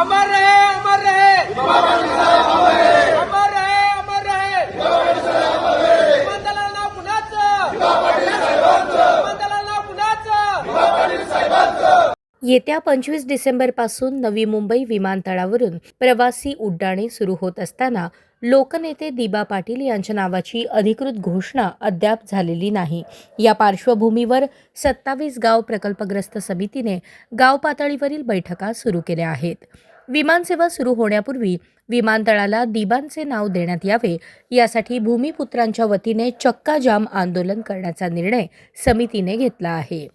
अमर रहे अमर रहे। अमर रहे अमर रहे। विमानतळाला नाव कुणाचं येत्या पंचवीस डिसेंबरपासून नवी मुंबई विमानतळावरून प्रवासी उड्डाणे सुरू होत असताना लोकनेते दिबा पाटील यांच्या नावाची अधिकृत घोषणा अद्याप झालेली नाही. या पार्श्वभूमीवर सत्तावीस गाव प्रकल्पग्रस्त समितीने गाव पातळीवरील बैठका सुरू केल्या आहेत. विमानसेवा सुरू होण्यापूर्वी विमानतळाला दिबांचे नाव देण्यात यावे यासाठी भूमिपुत्रांच्या वतीने चक्का जाम आंदोलन करण्याचा निर्णय समितीने घेतला आहे.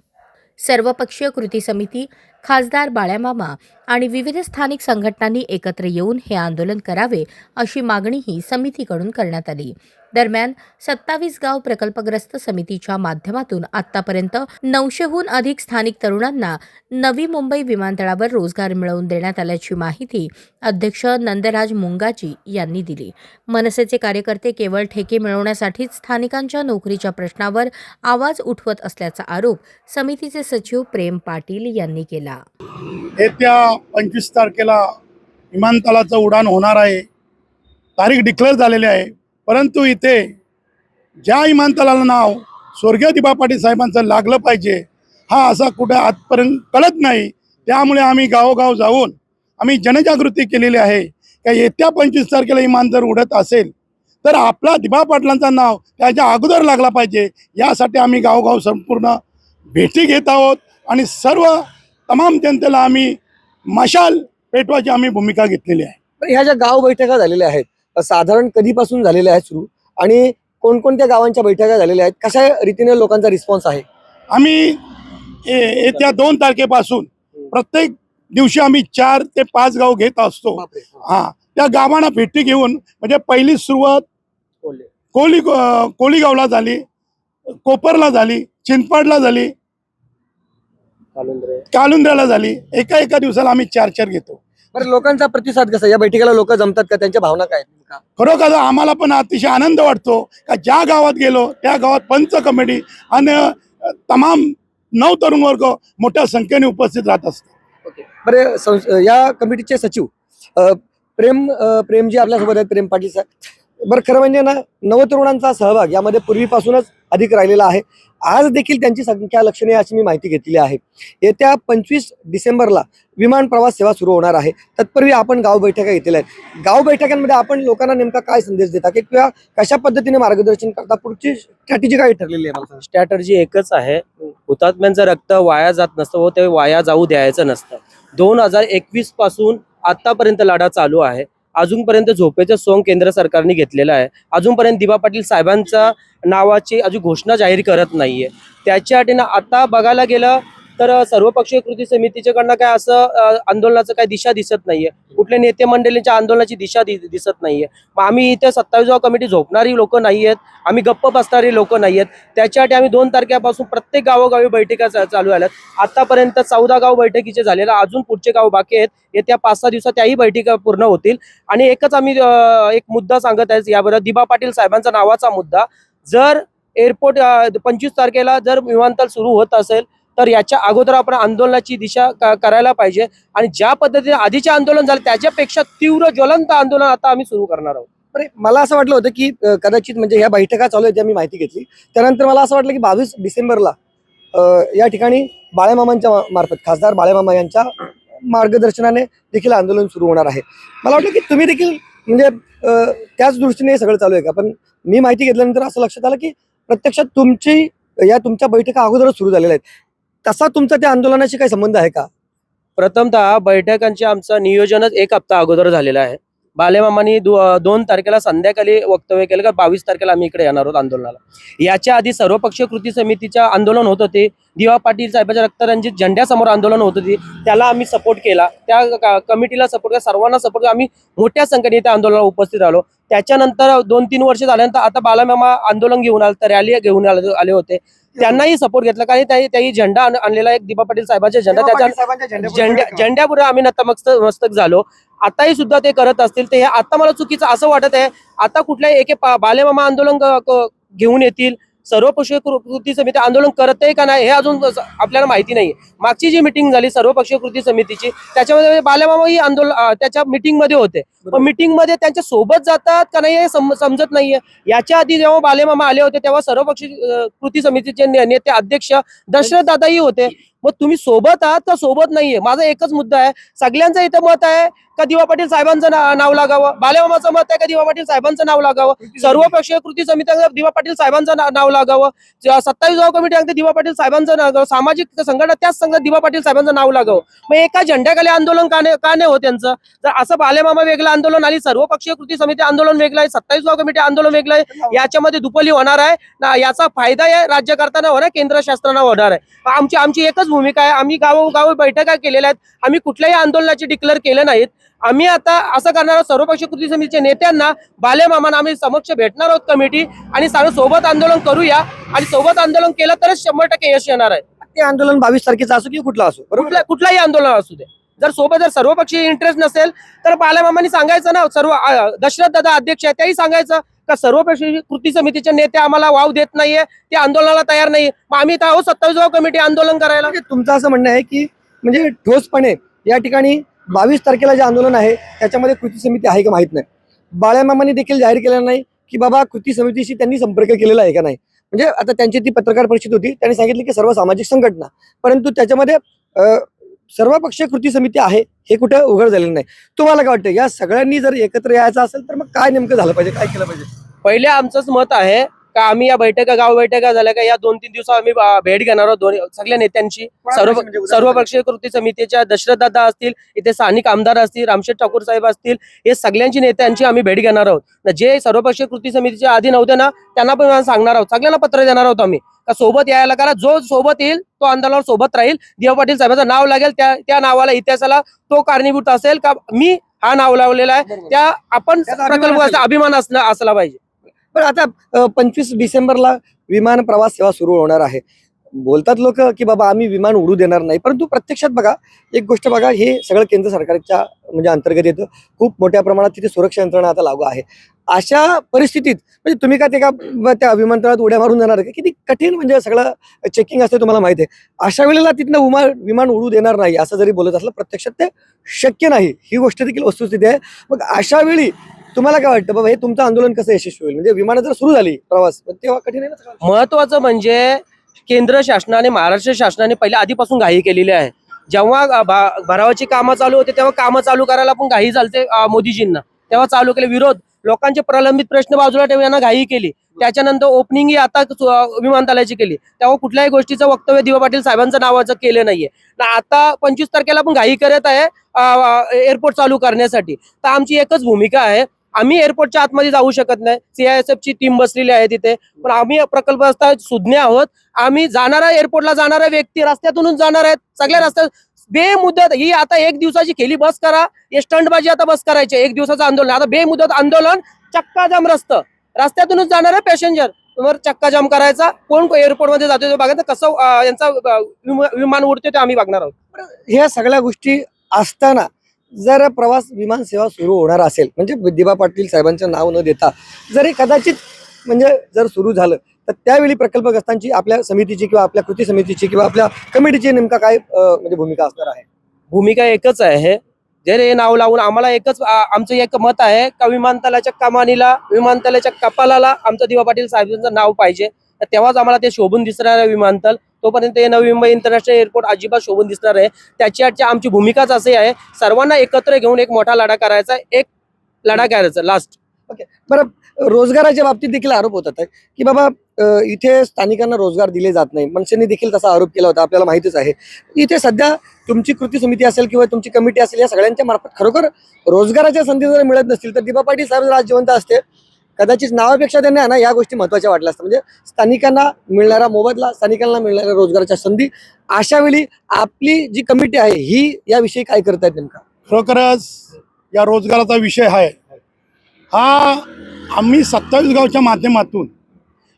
सर्वपक्षीय कृती समिती खासदार बाळ्यामामा आणि विविध स्थानिक संघटनांनी एकत्र येऊन हे आंदोलन करावे अशी मागणीही समितीकडून करण्यात आली. दरम्यान सत्तावीस गाव प्रकल्पग्रस्त समितीच्या माध्यमातून आतापर्यंत नऊशेहून अधिक स्थानिक तरुणांना नवी मुंबई विमानतळावर रोजगार मिळवून देण्यात आल्याची माहिती अध्यक्ष नंदराज मुंगाजी यांनी दिली. मनसेचे कार्यकर्ते केवळ ठेके मिळवण्यासाठीच स्थानिकांच्या नोकरीच्या प्रश्नावर आवाज उठवत असल्याचा आरोप समितीचे सचिव प्रेम पाटील यांनी केला. येत्या पंचवीस तारखेला विमानतळाचं उडाण होणार आहे. तारीख डिक्लेअर झालेली आहे. परंतु इथे ज्या विमानतळाला नाव स्वर्गीय दिबा पाटील साहेबांचं लागलं पाहिजे हा असा कुठे आजपर्यंत कळत नाही. त्यामुळे आम्ही गावोगाव जाऊन आम्ही जनजागृती केलेली आहे. का येत्या पंचवीस तारखेला इमान जर उडत असेल तर आपला दिबा पाटलांचं नाव त्याच्या अगोदर लागला पाहिजे. यासाठी आम्ही गावोगाव संपूर्ण भेटी घेत आहोत आणि सर्व तमाम जनतेला आम्ही मशाल पेटवाची आम्ही भूमिका घेतलेली आहे. तर ह्या ज्या गाव बैठका झालेल्या आहेत साधारण कधीपासून झालेल्या आहेत सुरू? आणि कोणकोणत्या गावांच्या बैठका झालेल्या आहेत? कशा रीतीने लोकांचा रिस्पॉन्स आहे? आम्ही ये- येत्या दोन तारखेपासून प्रत्येक दिवशी आम्ही चार ते पाच गाव घेत असतो. हा. त्या गावांना भेटी घेऊन म्हणजे पहिली सुरुवात कोली कोलीगावला झाली कोपरला झाली चिंचपाडला झाली कालुंद्र्याला झाली. एका एका दिवसाला आम्ही चार चार घेतो. बरं लोकांचा प्रतिसाद कसा? या बैठकीला लोक जमतात का? त्यांच्या भावना काय? आहेत नेमका? खरोखर आम्हाला पण अतिशय आनंद वाटतो का ज्या गावात गेलो त्या गावात पंच कमिटी आणि अ, तमाम नऊ तरुण वर्ग मोठ्या संख्येने उपस्थित राहत असतात. बरे संस- या कमिटीचे सचिव अ, प्रेम अ, प्रेमजी आपल्यासोबत आहेत प्रेम पाटील साहेब. बरं खरं म्हणजे ना नवतरुणांचा सहभाग यामध्ये पूर्वीपासूनच अधिक राहिलेला आहे. आज देखील त्यांची संख्या लक्षणीय अशी मी माहिती घेतलेली आहे. येत्या पंचवीस डिसेंबरला विमान प्रवास सेवा सुरू होणार आहे. तत्पूर्वी आपण गाव बैठका घेतलेल्या आहेत. गाव बैठकांमध्ये आपण लोकांना नेमका काय संदेश देता की किंवा कशा पद्धतीने मार्गदर्शन करता? पुढची स्ट्रॅटेजी काय ठरलेली आहे स्ट्रॅटर्जी एकच आहे. हुतात्म्यांचं रक्त वाया जात नसतं व ते वाया जाऊ द्यायचं नसतं. दोन हजार एकवीसपासून आतापर्यंत लढा चालू आहे. अजूनपर्यंत झोपेचं सोंग केंद्र सरकारने घेतलेलं आहे. अजूनपर्यंत दिबा पाटील साहेबांच्या नावाची अजून घोषणा जाहीर करत नाहीये. त्याच्यासाठी आता बघायला गेलं तर सर्वपक्षीय कृती समितीच्याकडनं काय असं आंदोलनाचं काय दिशा दिसत नाहीये. कुठल्या नेते मंडळींच्या आंदोलनाची दिशा दिसत नाहीये. मग आम्ही इथे सत्तावीस कमिटी झोपणारी लोक नाही आहेत आम्ही गप्प बसणारी लोक नाही आहेत त्याच्यासाठी आम्ही दोन तारखेपासून प्रत्येक गावोगावी बैठका चालू झाल्यात आतापर्यंत चौदा गाव बैठकीचे झालेल्या अजून पुढचे गाव बाकी आहेत. येत्या पाच सहा दिवसात त्याही बैठका पूर्ण होतील. आणि एकच आम्ही एक मुद्दा सांगत आहे याबरोबर दिबा पाटील साहेबांचा नावाचा मुद्दा. जर एअरपोर्ट पंचवीस तारखेला जर विमानतळ सुरू होत असेल तर याच्या अगोदर आपण आंदोलनाची दिशा करायला पाहिजे. आणि ज्या पद्धतीने आधीचे आंदोलन झाले त्याच्यापेक्षा तीव्र ज्वलंत आंदोलन आता आम्ही सुरू करणार आहोत. मला असं वाटलं होतं की कदाचित म्हणजे ह्या बैठका चालू आहेत मी माहिती घेतली. त्यानंतर मला असं वाटलं की बावीस डिसेंबरला या ठिकाणी बाळेमामांच्या मार्फत खासदार बाळेमामा यांच्या मार्गदर्शनाने देखील आंदोलन सुरू होणार आहे. मला वाटलं की तुम्ही देखील म्हणजे त्याच दृष्टीने हे सगळं चालू आहे का? पण मी माहिती घेतल्यानंतर असं लक्षात आलं की प्रत्यक्षात तुमची या तुमच्या बैठका अगोदरच सुरू झालेल्या आहेत. तसा तुमचा त्या आंदोलनाशी काही संबंध आहे का? प्रथमतः बैठकांचे आमचं नियोजनच एक हप्ता अगोदर झालेलं आहे. बालेमामांनी दो- दोन तारखेला संध्याकाळी वक्तव्य केलं का बावीस तारखेला आम्ही इकडे येणार आहोत आंदोलनाला. याच्या आधी सर्वपक्षीय कृती समितीच्या आंदोलन होत होते. दिवा पाटील साहेबांच्या रक्तरंजित झेंड्यासमोर आंदोलन होत होती. त्याला आम्ही सपोर्ट केला. त्या कमिटीला सपोर्ट केला. सर्वांना सपोर्ट केला. आम्ही मोठ्या संख्येने त्या आंदोलनाला उपस्थित राहिलो. त्याच्यानंतर दोन तीन वर्ष झाल्यानंतर आता बालामामा आंदोलन घेऊन आले तर रॅली घेऊन आले होते. त्यांनाही सपोर्ट घेतला. कारण त्याही झेंडा आण- आणलेला एक दिबा पाटील साहेबांचा झेंडा. त्याच्या झेंड्या झेंड्यापुढे आम्ही नतमस्तक मस्तक झालो. आताही सुद्धा ते करत असतील. ते हे आता मला चुकीचं असं वाटत आहे. आता कुठल्याही एके बालेमामा आंदोलन घेऊन येतील. सर्वपक्षीय कृ- कृती समिती आंदोलन करत आहे का नाही हे अजून आपल्याला माहिती नाही मागची जी मिटिंग झाली सर्वपक्षीय कृती समितीची त्याच्यामध्ये बालेमामा ही आंदोलन त्याच्या मिटिंगमध्ये होते पण मिटिंगमध्ये त्यांच्यासोबत जातात का नाही हे सम- समजत नाहीये. याच्या आधी जेव्हा बालेमामा आले होते तेव्हा सर्वपक्षीय कृती समितीचे नेते अध्यक्ष दशरथ दादाही होते. मग तुम्ही सोबत आहात का सोबत नाहीये? माझा एकच मुद्दा आहे. सगळ्यांचं इथं मत आहे का दिवा पाटील साहेबांचं नाव लागावं? बालेमामाचं मत आहे का दिवा पाटील साहेबांचं नाव लागावं? सर्व पक्षीय कृती समिती सांगते दिवा पाटील साहेबांचं नाव लागावं? सत्तावीस गाव कमिटी सांगते दिवा पाटील साहेबांचं नाव. सामाजिक संघटना त्याच सांगतात दिवा पाटील साहेबांचं नाव लागावं? मग एका झेंड्याखाली आंदोलन का नाही का नाही हो त्यांचं जर असं बालेमामा वेगळं आंदोलन आली सर्व पक्षीय कृती समिती आंदोलन वेगळं आहे सत्तावीस गाव कमिटी आंदोलन वेगळं आहे याच्यामध्ये दुपली होणार आहे. ना याचा फायदा या राज्यकर्त्यांना होणार केंद्र शासनाला होणार आहे. आमची आमची एकच भूमिका आहे. आम्ही गावोगावी बैठका केलेल्या आहेत. आम्ही कुठल्याही आंदोलनाची डिक्लेअर केले नाहीत. आम्ही आता असं करणार आहोत सर्वपक्षीय कृती समितीच्या नेत्यांना बालेमामांना आम्ही समक्ष भेटणार आहोत कमिटी आणि सर्व सोबत आंदोलन करूया. आणि सोबत आंदोलन केलं तरच शंभर टक्के यश येणार आहे. ते आंदोलन बावीस तारखेचं असो किंवा कुठलं असो? कुठल्या कुठलाही आंदोलन असू दे. जर सोबत जर सर्वपक्षीय इंटरेस्ट नसेल तर बालेमामांनी सांगायचं ना सर्व दशरथ दादा अध्यक्ष आहे त्याही सांगायचं. का सर्वपक्षीय कृती समितीचे नेते आम्हाला वाव देत नाहीये? ते आंदोलनाला तयार नाही मग आम्ही आहोत सत्तावीस गाव कमिटी आंदोलन करायला. म्हणजे तुमचं असं म्हणणं आहे की म्हणजे ठोसपणे या ठिकाणी बावीस तारखेला जे आंदोलन आहे त्याच्यामध्ये कृती समिती आहे का माहीत नाही. बाळ्यामामांनी देखील जाहीर केलेलं नाही की बाबा कृती समितीशी त्यांनी संपर्क केलेला आहे का नाही. म्हणजे आता त्यांची ती पत्रकार परिषद होती त्यांनी सांगितलं की सर्व सामाजिक संघटना. परंतु त्याच्यामध्ये सर्वपक्षीय कृती समिती आहे हे कुठं उघड झालेलं नाही. तुम्हाला काय वाटतं या सगळ्यांनी जर एकत्र यायचं असेल तर मग काय नेमकं झालं पाहिजे काय केलं पाहिजे? पहिले आमचंच मत आहे का आम्ही या बैठका गाव बैठका झाल्या का या दोन तीन दिवसात आम्ही भेट घेणार आहोत सगळ्या नेत्यांची. सर्व म्हणजे सर्वपक्षीय कृती समितीच्या दशरथ दादा असतील इथे स्थानिक आमदार असतील रामशेठ ठाकूर साहेब असतील हे सगळ्यांची नेत्यांची आम्ही भेट घेणार आहोत. जे सर्वपक्षीय कृती समितीच्या आधी नव्हते ना त्यांना पण सांगणार आहोत. सगळ्यांना पत्र देणार आहोत आम्ही. का सोबत यायला करा जो सोबत येईल तो आंदोलनावर सोबत राहील. देव पाटील साहेबांचं नाव लागेल त्या त्या नावाला इतिहासाला तो कारणीभूत असेल का मी हा नाव लावलेला आहे. त्या आपण प्रकल्प. अभिमान असला असला पाहिजे. पण आता पंचवीस डिसेंबरला विमान प्रवास सेवा सुरू होणार आहे. बोलतात लोक की बाबा आम्ही विमान उडू देणार नाही परंतु प्रत्यक्षात बघा एक गोष्ट बघा हे सगळं केंद्र सरकारच्या म्हणजे अंतर्गत येतं. खूप मोठ्या प्रमाणात तिथे सुरक्षा यंत्रणा आता लागू आहे. अशा परिस्थितीत म्हणजे तुम्ही का ते का त्या विमानतळात उड्या मारून जाणार का? किती कठीण म्हणजे सगळं चेकिंग असते तुम्हाला माहिती आहे. अशा वेळेला तिथनं उमा विमान उडू देणार नाही असं जरी बोलत असलं प्रत्यक्षात ते शक्य नाही. ही गोष्ट देखील वस्तुस्थिती आहे. मग अशा वेळी तुम्हाला काय वाटतं बाबा हे तुमचं आंदोलन कसं यशस्वी होईल? म्हणजे विमानं जर सुरू झाली प्रवास पण तेव्हा कठीण आहे ना सगळं? महत्वाचं म्हणजे केंद्र शासनाने महाराष्ट्र शासनाने पहिल्या आधीपासून घाई केलेली आहे. जेव्हा अ, भा- भरावाची कामं चालू होते तेव्हा कामं चालू करायला पण घाई चालते अ, मोदीजींना. तेव्हा चालू केले विरोध. लोकांचे प्रलंबित प्रश्न बाजूला ठेवून यांना घाई केली. त्याच्यानंतर ओपनिंग ही आता सु- अ, विमानतळाची केली. तेव्हा कुठल्याही गोष्टीचं वक्तव्य दिवा पाटील साहेबांचं नावाचं केलं नाहीये. ना आता पंचवीस तारखेला पण घाई करत आहे एअरपोर्ट चालू करण्यासाठी. तर आमची एकच भूमिका आहे आम्ही एअरपोर्टच्या आतमध्ये जाऊ शकत नाही. सीआयएसएफ ची टीम बसलेली आहे तिथे. पण आम्ही प्रकल्प असता सुज्ञ आहोत. आम्ही जाणारा एअरपोर्टला जाणारा व्यक्ती रस्त्यातूनच जाणार आहेत. सगळ्या रस्त्यात बेमुदत ही आता एक दिवसाची खेली बस करा. हे स्टंटबाजी आता बस करायची एक दिवसाचं आंदोलन. आता बेमुदत आंदोलन चक्काजाम रस्त. रस्त्यातूनच जाणार आहे पॅसेंजर तुम्हाला करायचा. कोण एअरपोर्टमध्ये जातो बघायचं. कसं यांचा विमा- विमान उडते ते आम्ही बघणार आहोत. ह्या सगळ्या गोष्टी असताना जर प्रवास विमान सेवा सुरू होणार असेल म्हणजे दिबा पाटील साहेबांचं नाव न देता जरी कदाचित म्हणजे जर सुरू झालं तर त्यावेळी प्रकल्पग्रस्तांची आपल्या समितीची किंवा आपल्या कृती समितीची किंवा आपल्या कमिटीची नेमका काय म्हणजे भूमिका असणार आहे? भूमिका एकच आहे. जर हे नाव लावून आम्हाला एकच आमचं एक मत आहे का विमानतळाच्या कमानीला विमानतळाच्या कपालाला आमचं दिवा पाटील साहेबांचं नाव पाहिजे. तर तेव्हाच आम्हाला ते शोभून दिसणार आहे विमानतळ. तोपर्यंत हे नवी मुंबई इंटरनॅशनल एअरपोर्ट अजिबात शोभून दिसणार आहे त्याची आमची भूमिकाच असे आहे सर्वांना एकत्र घेऊन एक मोठा लढा करायचा एक लढा करायचा लास्ट रोजगाराच्या बाबतीत देखील आरोप होतात आहे की बाबा इथे स्थानिकांना रोजगार दिले जात नाही. मनसेने देखील तसा आरोप केला होता आपल्याला माहितीच आहे. इथे सध्या तुमची कृती समिती असेल किंवा तुमची कमिटी असेल या सगळ्यांच्या मार्फत खरोखर रोजगाराच्या संधी जर मिळत नसतील तर दिबा पाटील साहेब जर आज जिवंत असते कदाचित नावापेक्षा त्यांना ना या गोष्टी महत्त्वाच्या वाटल्या असतात. म्हणजे स्थानिकांना मिळणारा मोबदला स्थानिकांना मिळणाऱ्या रोजगाराच्या संधी अशा वेळी आपली जी कमिटी आहे ही याविषयी काय करतायत नेमका? खरोखरच या रोजगाराचा विषय आहे. हा आम्ही सत्तावीस गावच्या माध्यमातून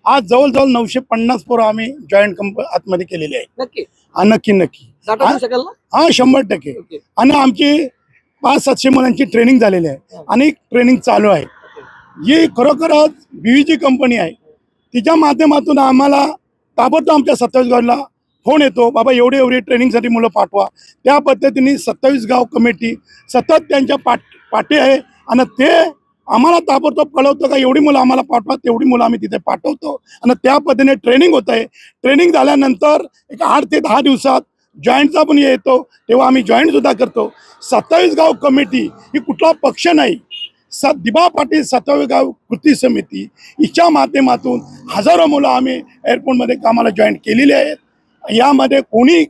आज जवळजवळ नऊशे पन्नास पोरं आम्ही जॉईंट कंप आतमध्ये केलेली आहे नक्की? हा नक्की नक्की. हा? शंभर टक्के. आणि आमची पाच सातशे मुलांची ट्रेनिंग झालेली आहे. आणि ट्रेनिंग चालू आहे. ही खरोखरच जी कंपनी आहे. तिच्या माध्यमातून आम्हाला ताबडतोब आमच्या सत्तावीस गावला फोन येतो बाबा एवढी एवढी ट्रेनिंगसाठी मुलं पाठवा. त्या पद्धतीने सत्तावीस गाव कमिटी सतत त्यांच्या पाठ पाठी आहे आणि ते आम्हाला ताबडतोब कळवतं का एवढी मुलं आम्हाला पाठवा तेवढी मुलं आम्ही तिथे पाठवतो. आणि त्या पद्धतीने ट्रेनिंग होत आहे. ट्रेनिंग झाल्यानंतर एक आठ ते दहा दिवसात जॉईंटचा पण येतो तेव्हा आम्ही जॉईंटसुद्धा करतो. सत्तावीस गाव कमिटी ही कुठला पक्ष नाही. स दिबा पाटील सत्तावीस गाव कृती समिती हिच्या माध्यमातून हजारो मुलं आम्ही एअरपोर्टमध्ये कामाला जॉईन केलेली आहेत. यामध्ये कोणी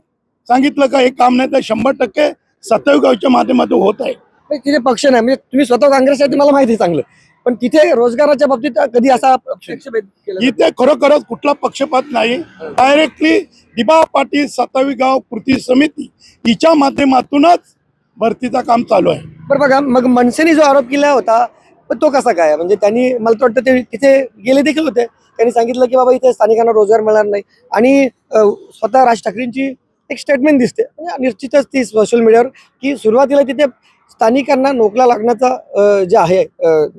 सांगितलं का हे काम नाही तर शंभर टक्के सत्तावीस गावच्या माध्यमातून होत आहे. तिथे पक्ष नाही. म्हणजे तुम्ही स्वतः काँग्रेस आहे ते मला माहिती चांगलं. पण तिथे रोजगाराच्या बाबतीत कधी असा? इथे खरोखरच कुठला पक्षपात नाही. डायरेक्टली दिबा पाटील सत्तावीस गाव कृती समिती हिच्या माध्यमातूनच भरतीचं काम चालू आहे. बरं बघा मग मनसेने जो आरोप केला होता पण तो कसा काय? म्हणजे त्यांनी मला तर वाटतं ते तिथे गेले देखील होते. त्यांनी सांगितलं की बाबा इथे स्थानिकांना रोजगार मिळणार नाही. आणि अ, स्वतः राज ठाकरेंची एक स्टेटमेंट दिसते. म्हणजे निश्चितच ती सोशल मीडियावर की सुरुवातीला तिथे स्थानिकांना नोकला लागण्याचा जे आहे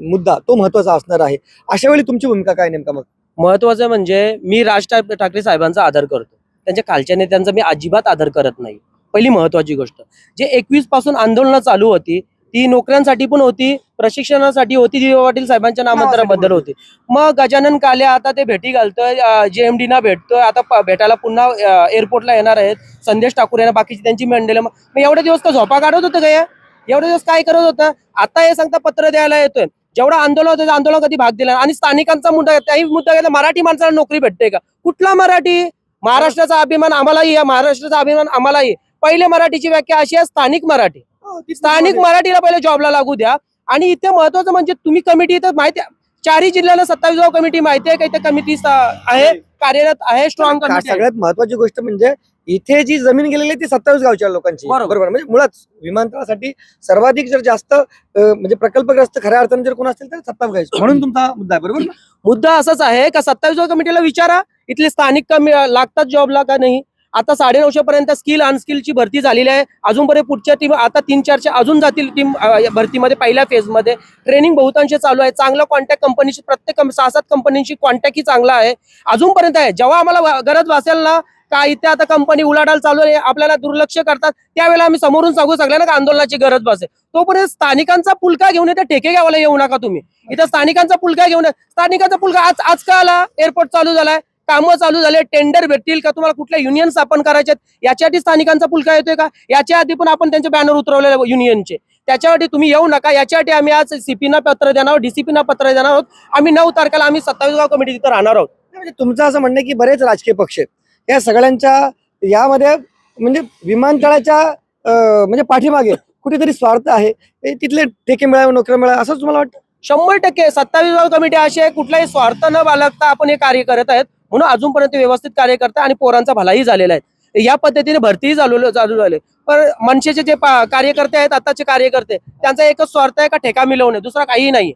मुद्दा तो महत्त्वाचा असणार आहे. अशा वेळी तुमची भूमिका काय नेमका मग? महत्वाचं म्हणजे मी राज ठाक- ठाकरे साहेबांचा आदर करतो. त्यांच्या खालच्या नेत्यांचा मी अजिबात आदर करत नाही. पहिली महत्वाची गोष्ट. जे एकवीसपासून आंदोलनं चालू होती ती नोकऱ्यांसाठी पण होती प्रशिक्षणासाठी होती दिवे पाटील साहेबांच्या नामांतराबद्दल होती. मग गजानन काले आता ते भेटी घालतोय जेएमडी ना भेटतोय आता भेटायला पुन्हा एअरपोर्टला येणार आहेत संदेश ठाकूर यांना बाकीची त्यांची मंडळी. मग एवढे दिवस का झोपा काढत होतं काय या? एवढे दिवस काय करत होतं? आता हे सांगता पत्र द्यायला येतोय. जेवढा आंदोलन होतं आंदोलन कधी भाग दिला आणि स्थानिकांचा मुद्दा त्याही मुद्दा घेतला मराठी माणसाला नोकरी भेटते का? कुठला मराठी? महाराष्ट्राचा अभिमान आम्हालाही या महाराष्ट्राचा अभिमान आम्हालाही पहिले मराठीची व्याख्या अशी आहे स्थानिक मराठी. स्थानिक मराठीला पहिले जॉबला लागू द्या. आणि इथे महत्वाचं म्हणजे तुम्ही कमिटी इथं माहिती चारही जिल्ह्याला सत्तावीस गाव कमिटी माहिती आहे का? इथे कमिटी आहे कार्यरत आहे स्ट्रॉंग. सगळ्यात महत्वाची गोष्ट म्हणजे इथे जी जमीन गेलेली ती सत्तावीस गावच्या लोकांची. बरोबर. म्हणजे मुळात विमानतळासाठी सर्वाधिक जर जास्त म्हणजे प्रकल्पग्रस्त खऱ्या अर्थाने जर कोण असतील तर सत्तावीस गावचे. म्हणून तुमचा मुद्दा आहे बरोबर? मुद्दा असाच आहे का सत्तावीस कमिटीला विचारा इथले स्थानिक कमी लागतात जॉबला का नाही? आता साडेनऊशे पर्यंत स्किल अनस्किलची भरती झालेली आहे. अजूनपर्यंत पुढच्या टीम आता तीन चारशे अजून जातील टीम भरतीमध्ये पहिल्या फेजमध्ये ट्रेनिंग बहुतांश चालू आहे. चांगला कॉन्टॅक्ट कंपनीशी प्रत्येक सहा सात कंपनीशी कॉन्टॅक्टही चांगला आहे. अजूनपर्यंत आहे. जेव्हा आम्हाला गरज वासेल ना का इथे आता कंपनी उलाढाल चालू आहे आपल्याला दुर्लक्ष करतात त्यावेळेला आम्ही समोरून सांगू सगळ्यांना का आंदोलनाची गरज बसेल तोपर्यंत स्थानिकांचा पुलका घेऊन इथे ठेके घ्यावाला येऊ नका तुम्ही. इथं स्थानिकांचा पुलका घेऊन स्थानिकांचा पुलका आज आज का आला एअरपोर्ट चालू झालाय. कामं चालू झाले टेंडर भेटतील का? तुम्हाला कुठल्या युनियन स्थापन करायचे याच्यासाठी स्थानिकांचा पुलका येतोय का? याच्या आधी पण आपण त्यांचे बॅनर उतरवलेले युनियनचे त्याच्यासाठी तुम्ही येऊ नका. याच्यासाठी आम्ही आज सीपीना पत्र देणार आहोत डीसीपीना पत्र देणार आहोत. आम्ही नऊ तारखेला आम्ही सत्तावीस गाव कमिटी तिथं राहणार आहोत. म्हणजे तुमचं असं म्हणणं की बरेच राजकीय पक्ष आहेत. या सगळ्यांच्या यामध्ये म्हणजे विमानतळाच्या म्हणजे पाठीमागे कुठेतरी स्वार्थ आहे. तिथले ठेके मिळावे नोकऱ्या मिळावे असं तुम्हाला वाटतं? शंभर टक्के. सत्तावीस गाव कमिटी अशी आहे कुठलाही स्वार्थ न बाळगता आपण हे कार्य करत आहेत. म्हणून अजूनपर्यंत व्यवस्थित कार्य करतात आणि पोरांचा भलाही झालेला आहे. या पद्धतीने भरतीही चालू चालू झाले. पण मनसेचे जे पा- कार्यकर्ते आहेत आताचे कार्यकर्ते त्यांचा एकच स्वार्थ आहे का ठेका मिळवणे दुसरा काहीही नाही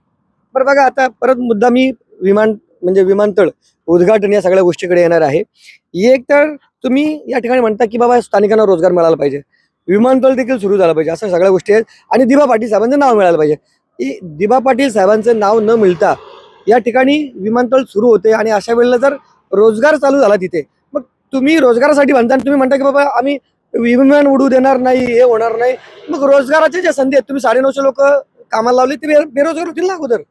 बरं बघा आता परत मुद्दा मी विमान म्हणजे विमानतळ उद्घाटन या सगळ्या गोष्टीकडे येणार आहे. एक तर तुम्ही या ठिकाणी म्हणता की बाबा स्थानिकांना रोजगार मिळाला पाहिजे. विमानतळ देखील सुरू झाला पाहिजे अशा सगळ्या गोष्टी आहेत. आणि दिबा पाटील साहेबांचं नाव मिळालं पाहिजे. दिबा पाटील साहेबांचं नाव न मिळता या ठिकाणी विमानतळ सुरू होते आणि अशा वेळेला जर रोजगार चालू झाला तिथे. मग तुम्ही रोजगारासाठी म्हणता तुम्ही म्हणता की बाबा आम्ही विमान उडू देणार नाही हे होणार नाही. मग रोजगाराच्या ज्या संधी आहेत तुम्ही साडेनऊशे लोक कामाला लावले ते बेरोजगार होतील ना अगोदर.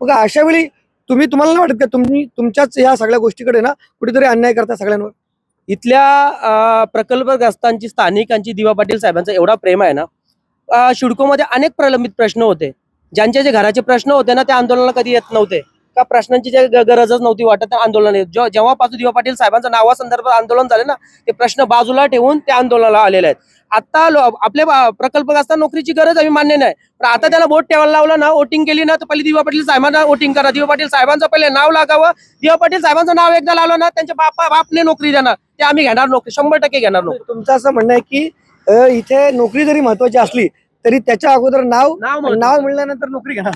मग अशा वेळी तुम्ही तुम्हाला नाही वाटत का तुम्ही तुमच्याच या सगळ्या गोष्टीकडे ना कुठेतरी अन्याय करता सगळ्यांवर? इथल्या प्रकल्पग्रस्तांची स्थानिकांची दिवा पाटील साहेबांचा एवढा प्रेम आहे ना शिडकोमध्ये अनेक प्रलंबित प्रश्न होते. ज्यांचे जे घराचे प्रश्न होते ना त्या आंदोलनाला कधी येत नव्हते. का प्रश्नांची गरजच नव्हती वाटत आंदोलन जेव्हापासून दिवा पाटील साहेबांच्या नावासंदर्भात आंदोलन झाले ना ते प्रश्न बाजूला ठेवून त्या आंदोलनाला आलेले आहेत. आता आपल्या बा- प्रकल्पग्रस्तांना नोकरीची गरज आम्ही मान्य नाही. पण आता त्याला वोट ठेवायला लावलं ना वोटिंग केली ना तर पहिले दिवा पाटील साहेबांना वोटिंग करा. दिवा पाटील साहेबांचं पहिले नाव लागावं. दिवा पाटील साहेबांचं नाव एकदा लावलं ना त्यांच्या बापा बापने नोकरी देणार. ते आम्ही घेणार नोकरी शंभर टक्के घेणार नोकरी. तुमचं असं म्हणणं आहे की इथे नोकरी जरी महत्वाची असली तरी त्याच्या अगोदर नाव नाव. नाव मिळाल्यानंतर नोकरी घेणार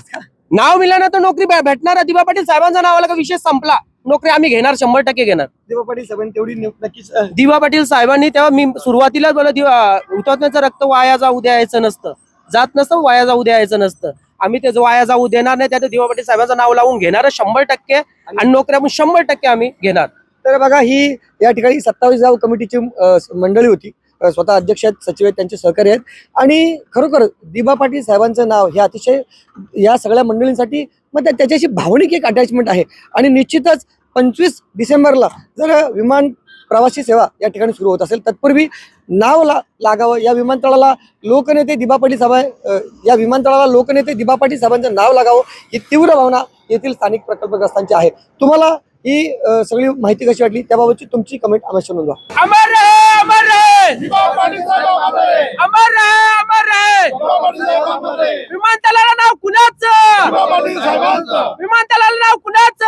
नाव मिळाल्यानंतर नोकरी भे- भेटणार. दिवा पाटील साहेबांचं नाव आलं का विषय संपला. नोकरी आम्ही घेणार शंभर टक्के घेणार. देवा पाटील साहेबांनी तेवढी नक्कीच दिवा पाटील साहेबांनी तेव्हा मी सुरुवातीला बोला दिवा हुतात्म्याचं रक्त वाया जाऊ द्यायचं नसतं. जात नसतं वाया जाऊ द्यायचं नसतं. आम्ही त्याचं वाया जाऊ देणार नाही त्याचं दिवा पाटील साहेबांचं नाव लावून घेणार शंभर टक्के. आणि नोकऱ्या पण शंभर टक्के आम्ही घेणार. तर बघा ही या ठिकाणी सत्तावीस गाव कमिटीची अ, मंडळी होती. स्वतः अध्यक्ष आहेत सचिव आहेत त्यांचे सहकारी आहेत. आणि खरोखर दिबा पाटील साहेबांचं नाव हे अतिशय या सगळ्या मंडळींसाठी मग त्या- त्याच्याशी भावनिक एक अटॅचमेंट आहे. आणि निश्चितच पंचवीस डिसेंबरला जर विमान प्रवासी सेवा या ठिकाणी सुरू होत असेल तत्पूर्वी नाव ला लागावं. या विमानतळाला लोकनेते दिबा पाटील साहेब या विमानतळाला लोकनेते दिबा पाटील साहेबांचं नाव लागावं ही तीव्र भावना येथील स्थानिक प्रकल्पग्रस्तांची आहे. तुम्हाला ही सगळी माहिती कशी वाटली त्याबाबतची तुमची कमेंट अवश्य नोंदवा. अमर रहे अमर रहे विमानतळाला नाव कुणाच विमानतळाला नाव कुणाच